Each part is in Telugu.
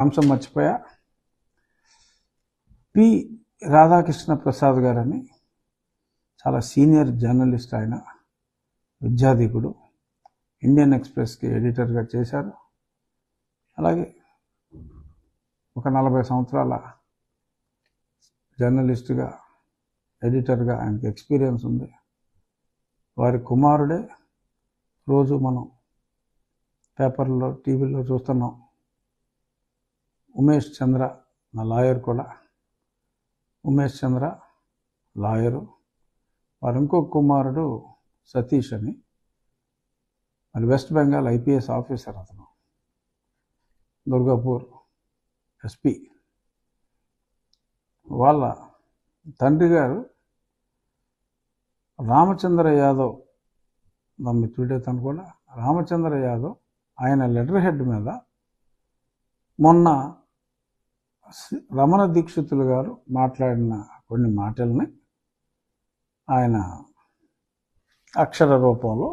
అంశం మర్చిపోయా. పి. రాధాకృష్ణ ప్రసాద్ గారని చాలా సీనియర్ జర్నలిస్ట్ ఆయన విద్యాధికుడు ఇండియన్ ఎక్స్ప్రెస్కి ఎడిటర్గా చేశారు. అలాగే ఒక నలభై సంవత్సరాల జర్నలిస్టుగా ఎడిటర్గా ఆయనకి ఎక్స్పీరియన్స్ ఉంది. వారి కుమారుడే రోజు మనం పేపర్లో టీవీలో చూస్తున్నాం. ఉమేష్ చంద్ర నా లాయర్ కూడా. ఉమేష్ చంద్ర లాయరు. వారు ఇంకో కుమారుడు సతీష్ అని. మరి వెస్ట్ బెంగాల్ ఐపీఎస్ ఆఫీసర్ అతను. దుర్గాపూర్ ఎస్పి. వాళ్ళ తండ్రి గారు రామచంద్ర యాదవ్. నా మిత్రుడే తను కూడా. రామచంద్ర యాదవ్ ఆయన లెటర్ హెడ్ మీద మొన్న రమణ దీక్షితులు గారు మాట్లాడిన కొన్ని మాటల్ని ఆయన అక్షర రూపంలో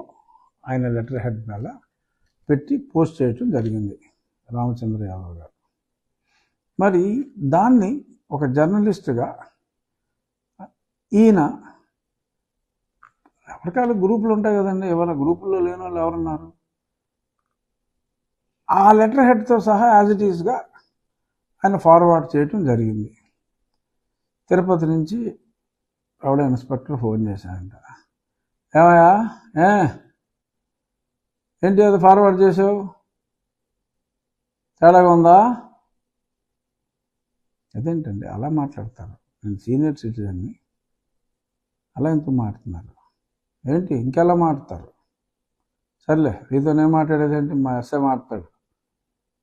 ఆయన లెటర్ హెడ్ మీద పెట్టి పోస్ట్ చేయటం జరిగింది రామచంద్ర యాదవ్ గారు. మరి దాన్ని ఒక జర్నలిస్టుగా ఈయన ఎవరికాలు గ్రూపులు ఉంటాయి కదండి? ఎవరైనా గ్రూపుల్లో లేని వాళ్ళు ఎవరున్నారు? ఆ లెటర్ హెడ్తో సహా యాజ్ ఇట్ ఈస్గా ఆయన ఫార్వర్డ్ చేయటం జరిగింది. తిరుపతి నుంచి ఎవడో ఇన్స్పెక్టర్ ఫోన్ చేశాడంట. ఏమయ్యా? ఏ? ఏంటి అది ఫార్వర్డ్ చేసావు తేడాగా ఉందా? అదేంటండి అలా మాట్లాడతారు. నేను సీనియర్ సిటిజన్ని అలా ఎందుకు మాట్లాడుతున్నారు? ఏంటి ఇంకెలా మాట్లాడతారు? సర్లే నీతోనే మాట్లాడేదేంటి మా ఎస్ఐ మాట్లాడు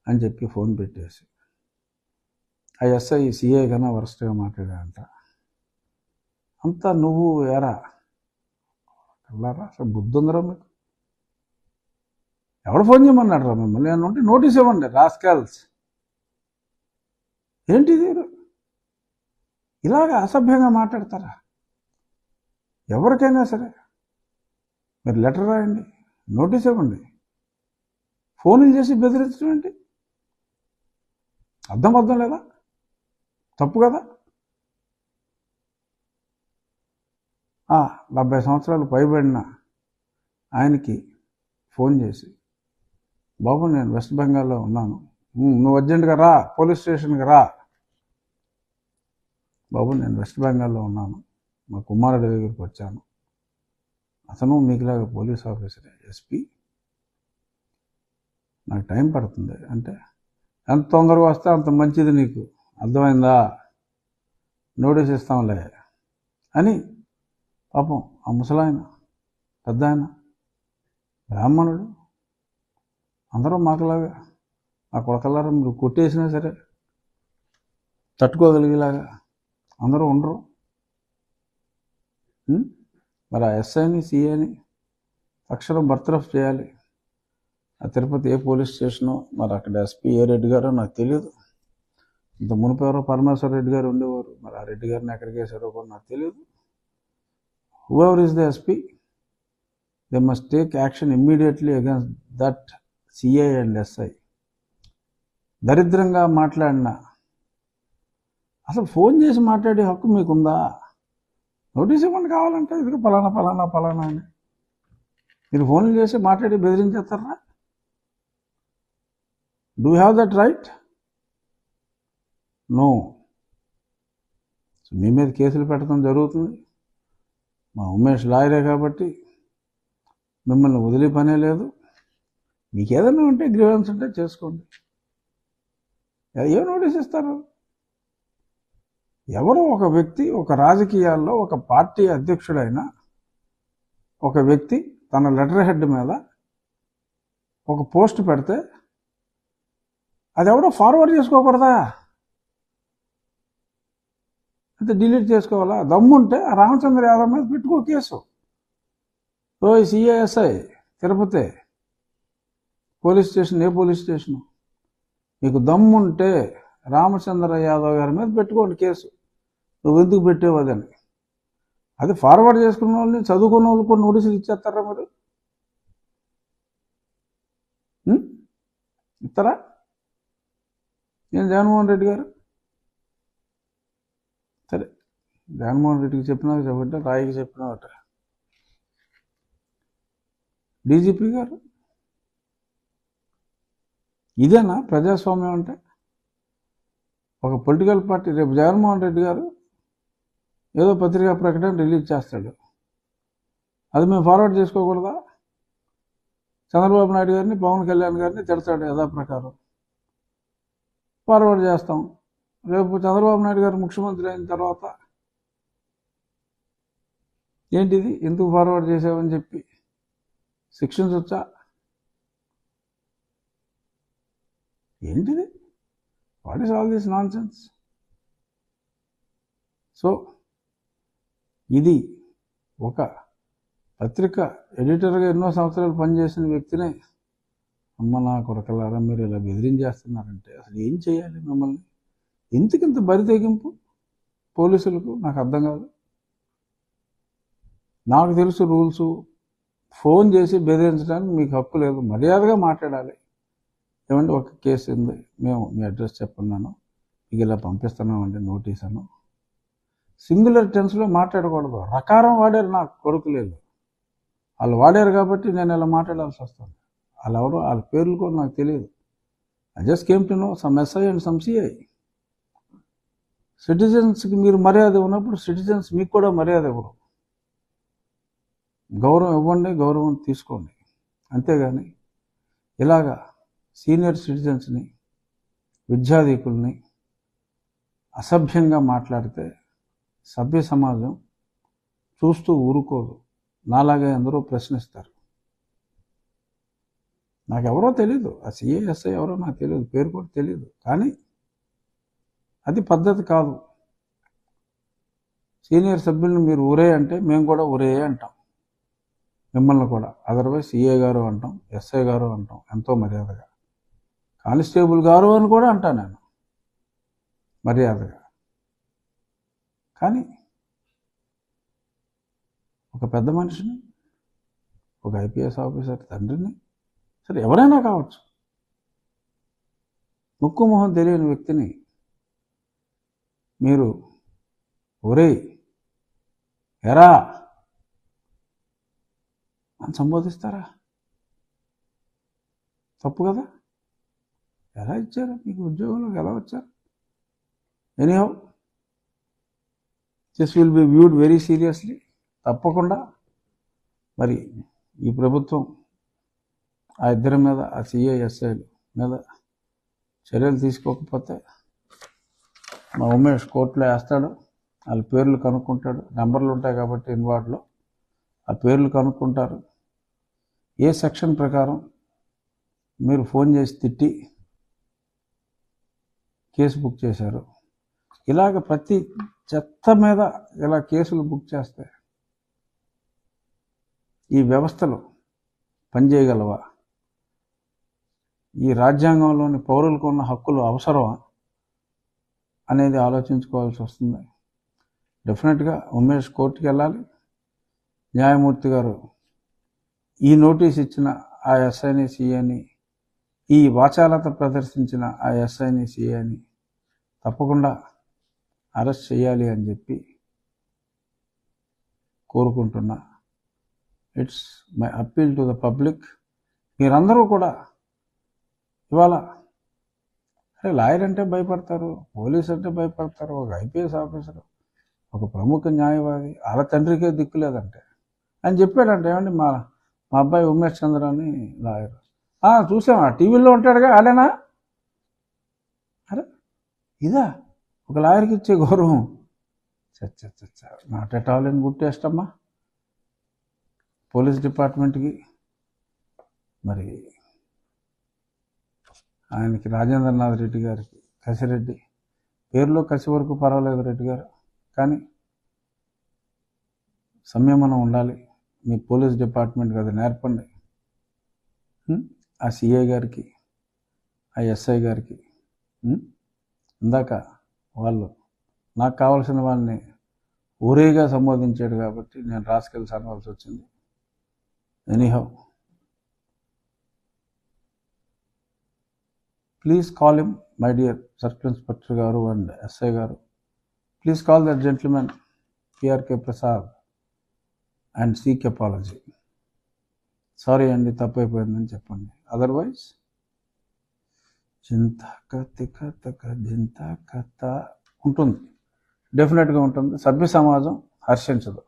అని చెప్పి ఫోన్ పెట్టేసి. ఆ ఎస్ఐ సిఏ కన్నా వరస్ట్గా మాట్లాడాడంట అంతా నువ్వు ఎరా? కల్లారా అసలు బుద్ధి ఉందిరా మీకు? ఎవడు ఫోన్ చేయమన్నాడు రా మిమ్మల్ని? నేను ఉంటే నోటీస్ ఇవ్వండి రాస్కాల్స్. ఏంటిది? ఇలాగ అసభ్యంగా మాట్లాడతారా? ఎవరికైనా సరే. మీరు లెటర్ రాయండి నోటీస్ ఇవ్వండి. ఫోన్లు చేసి బెదిరించడం ఏంటి? అర్థం అర్థం లేదా? తప్పు కదా? డెబ్బై సంవత్సరాలు పైబడిన ఆయనకి ఫోన్ చేసి బాబు నేను వెస్ట్ బెంగాల్లో ఉన్నాను. నువ్వు అర్జెంటుగా రా పోలీస్ స్టేషన్కి రా. బాబు నేను వెస్ట్ బెంగాల్లో ఉన్నాను. మా కుమారుడి దగ్గరికి వచ్చాను. అతను మీకులాగా పోలీస్ ఆఫీసరే ఎస్పీ. నాకు టైం పడుతుంది. అంటే ఎంత తొందరగా వస్తే అంత మంచిది నీకు. అర్థమైందా? నోటీస్ ఇస్తాంలే అని పాపం ఆ ముసలాయన పెద్ద ఆయన బ్రాహ్మణుడు అందరూ మాకులాగా మా కొడకల్లారా మీరు కొట్టేసినా సరే తట్టుకోగలిగేలాగా అందరూ ఉండరు. మరి ఆ ఎస్ఐని సిఐని తక్షణం బర్తరఫ్ చేయాలి. ఆ తిరుపతి ఏ పోలీస్ స్టేషనో మరి అక్కడ ఎస్పీ ఏ రెడ్డి గారో నాకు తెలియదు ఇంత మునుపు ఎవరో పరమేశ్వర రెడ్డి గారు ఉండేవారు. మరి ఆ రెడ్డి గారిని ఎక్కడికి వేసారో కూడా నాకు తెలియదు whoever is the SP they must take action immediately against that CI and SI దరిద్రంగా మాట్లాడిన అసలు ఫోన్ చేసి మాట్లాడే హక్కు మీకుందా? నోటీస్ ఇవ్వండి కావాలంటే ఇది పలానా పలానా పలానా అని. మీరు ఫోన్లు చేసి మాట్లాడి బెదిరించేస్తారా? Do have that right no. మీ మీద కేసులు పెట్టడం జరుగుతుంది. మా ఉమేష్ లాయరే కాబట్టి మిమ్మల్ని వదిలే పనే లేదు. మీకు ఏదైనా ఉంటే గ్రీవెన్స్ ఉంటే చేసుకోండి. ఏ నోటీస్ ఇస్తారు? ఎవరో ఒక వ్యక్తి ఒక రాజకీయాల్లో ఒక పార్టీ అధ్యక్షుడైన ఒక వ్యక్తి తన లెటర్ హెడ్ మీద ఒక పోస్ట్ పెడితే అది ఎవడో ఫార్వర్డ్ చేసుకోకూడదా? అంటే డిలీట్ చేసుకోవాలా? దమ్ముంటే రామచంద్ర యాదవ్ మీద పెట్టుకో కేసు. ఓ CI SI Tirupati police station ఏ పోలీస్ స్టేషన్? నీకు దమ్ముంటే రామచంద్ర యాదవ్ గారి మీద పెట్టుకోండి కేసు. నువ్వు ఎందుకు పెట్టేవదని అది ఫార్వర్డ్ చేసుకున్న వాళ్ళని చదువుకున్న వాళ్ళు కొన్ని నోటీసులు ఇచ్చేస్తారా మరి? ఇస్తారా? నేను జగన్మోహన్ రెడ్డి గారు సరే జగన్మోహన్ రెడ్డికి చెప్పినా చెప్పంటే రాయికి చెప్పినా ఒకటే డీజీపీ గారు? ఇదేనా ప్రజాస్వామ్యం అంటే? ఒక పొలిటికల్ పార్టీ రేపు జగన్మోహన్ రెడ్డి గారు ఏదో పత్రికా ప్రకటన రిలీజ్ చేస్తాడు. అది మేము ఫార్వర్డ్ చేసుకోకూడదా? చంద్రబాబు నాయుడు గారిని పవన్ కళ్యాణ్ గారిని తిడతాడు యథాప్రకారం ఫార్వర్డ్ చేస్తాం. రేపు చంద్రబాబు నాయుడు గారు ముఖ్యమంత్రి అయిన తర్వాత ఏంటిది? ఎందుకు ఫార్వర్డ్ చేసావని చెప్పి. శిక్షించవచ్చా ఏంటిది? What is all this nonsense so ఇది ఒక పత్రిక ఎడిటర్గా ఎన్నో సంవత్సరాలు పనిచేసిన వ్యక్తినే అమ్మ నా కొరకలారా మీరు ఇలా బెదిరించేస్తున్నారంటే అసలు ఏం చేయాలి మిమ్మల్ని? ఎందుకింత బరి తెగింపు పోలీసులకు నాకు అర్థం కాదు. నాకు తెలుసు రూల్స్. ఫోన్ చేసి బెదిరించడానికి మీకు హక్కు లేదు. మర్యాదగా మాట్లాడాలి. ఏమంటే ఒక కేసు ఉంది. మేము మీ అడ్రస్ చెప్పన్నాను. మీకు ఇలా పంపిస్తున్నామంటే నోటీస్ అను సింగులర్ టెన్స్లో మాట్లాడకూడదు. రకారం వాడారు నాకు కొడుకు లేదు. వాళ్ళు వాడారు కాబట్టి నేను ఇలా మాట్లాడాల్సి వస్తుంది. వాళ్ళు ఎవరు వాళ్ళ పేర్లు కూడా నాకు తెలియదు. I just came to know some SI and some CI సిటిజన్స్కి మీరు మర్యాద ఉన్నప్పుడు సిటిజన్స్ మీకు కూడా మర్యాద ఇవ్వరు. గౌరవం ఇవ్వండి గౌరవం తీసుకోండి. అంతేగాని ఇలాగా సీనియర్ సిటిజన్స్ని విద్యాధికుల్ని అసభ్యంగా మాట్లాడితే సభ్య సమాజం చూస్తూ ఊరుకోదు. నాలాగే అందరూ ప్రశ్నిస్తారు. నాకెవరో తెలీదు. ఆ సిఏఎస్ఐ ఎవరో నాకు తెలియదు పేరు కూడా తెలియదు కానీ అది పద్ధతి కాదు. సీనియర్ సభ్యులను మీరు ఊరే అంటే మేము కూడా ఊరే అంటాం. మిమ్మల్ని కూడా. అదర్వైజ్ సిఏ గారు అంటాం ఎస్ఐ గారు అంటాం ఎంతో మర్యాదగా. కానిస్టేబుల్ గారు అని కూడా అంటాను నేను. మర్యాదగా. కానీ ఒక పెద్ద మనిషిని ఒక ఐపీఎస్ ఆఫీసర్ తండ్రిని సరే ఎవరైనా కావచ్చు. ముక్కు మొహం తెలియని వ్యక్తిని మీరు ఒరే ఎరా అని సంబోధిస్తారా తప్పు కదా ఎలా ఇచ్చారు మీకు ఉద్యోగంలోకి ఎలా వచ్చారు anyhow this will be viewed very seriously తప్పకుండా. మరి ఈ ప్రభుత్వం ఆ ఇద్దరి మీద ఆ సిఐఎస్ఐలు మీద చర్యలు తీసుకోకపోతే మా ఉమేష్ కోర్టులో వేస్తాడు. వాళ్ళ పేర్లు కనుక్కుంటాడు. నెంబర్లు ఉంటాయి కాబట్టి ఇన్వార్డ్లో. ఆ పేర్లు కనుక్కుంటారు. ఏ సెక్షన్ ప్రకారం మీరు ఫోన్ చేసి తిట్టి కేసు బుక్ చేశారు. ఇలాగ ప్రతి చెత్త మీద ఇలా కేసులు బుక్ చేస్తే ఈ వ్యవస్థలు పనిచేయగలవా? ఈ రాజ్యాంగంలోని పౌరులకు ఉన్న హక్కులు అవసరమా అనేది ఆలోచించుకోవాల్సి వస్తుంది. డెఫినెట్గా ఉమేష్ కోర్టుకి వెళ్ళాలి. న్యాయమూర్తి గారు ఈ నోటీస్ ఇచ్చిన ఆ ఎస్ఐని సిఐని ఈ వాచాలత ప్రదర్శించిన ఆ ఎస్ఐని సిఐని తప్పకుండా అరెస్ట్ చేయాలి అని చెప్పి కోరుకుంటున్నా. It's my appeal to the public మీరందరూ కూడా ఇవాళ అరే లాయర్ అంటే భయపడతారు పోలీస్ అంటే భయపడతారు ఒక ఐపీఎస్ ఆఫీసర్ ఒక ప్రముఖ న్యాయవాది వాళ్ళ తండ్రికే దిక్కు లేదంటే అని చెప్పాడంటే. ఏమండి? మా మా అబ్బాయి ఉమేష్ చంద్ర అని లాయర్. చూసామా టీవీలో ఉంటాడుగా ఆడేనా? అరే ఇదా? ఒక లాయర్కి ఇచ్చే గౌరవం. చచ్చా చచ్చ నాట్ ఎట్ ఆల్ అని గుర్తేస్తమ్మా పోలీస్ డిపార్ట్మెంట్కి. మరి ఆయనకి రాజేంద్రనాథ్ రెడ్డి గారికి కసిరెడ్డి. పేరులో కసి వరకు పర్వాలేదు రెడ్డి గారు. కానీ సంయమనం ఉండాలి. మీ పోలీస్ డిపార్ట్మెంట్ కదా నేర్పండి. ఆ సిఐ గారికి ఆ ఎస్ఐ గారికి ఇందాక వాళ్ళు నాకు కావాల్సిన వాళ్ళని ఊరేగా సంబోధించాడు కాబట్టి నేను రాసుకెళ్ళి అనవలసి వచ్చింది. Anyhow. Please call him my dear circle inspector garu and SI garu. Please call that gentleman PRK Prasad. And seek apology. Sorry అండి తప్పైపోయిందని చెప్పండి. అదర్వైజ్ చింత కతిక తక జింత కథ. ఉంటుంది. డెఫినెట్గా ఉంటుంది. సభ్య సమాజం హర్షించదు.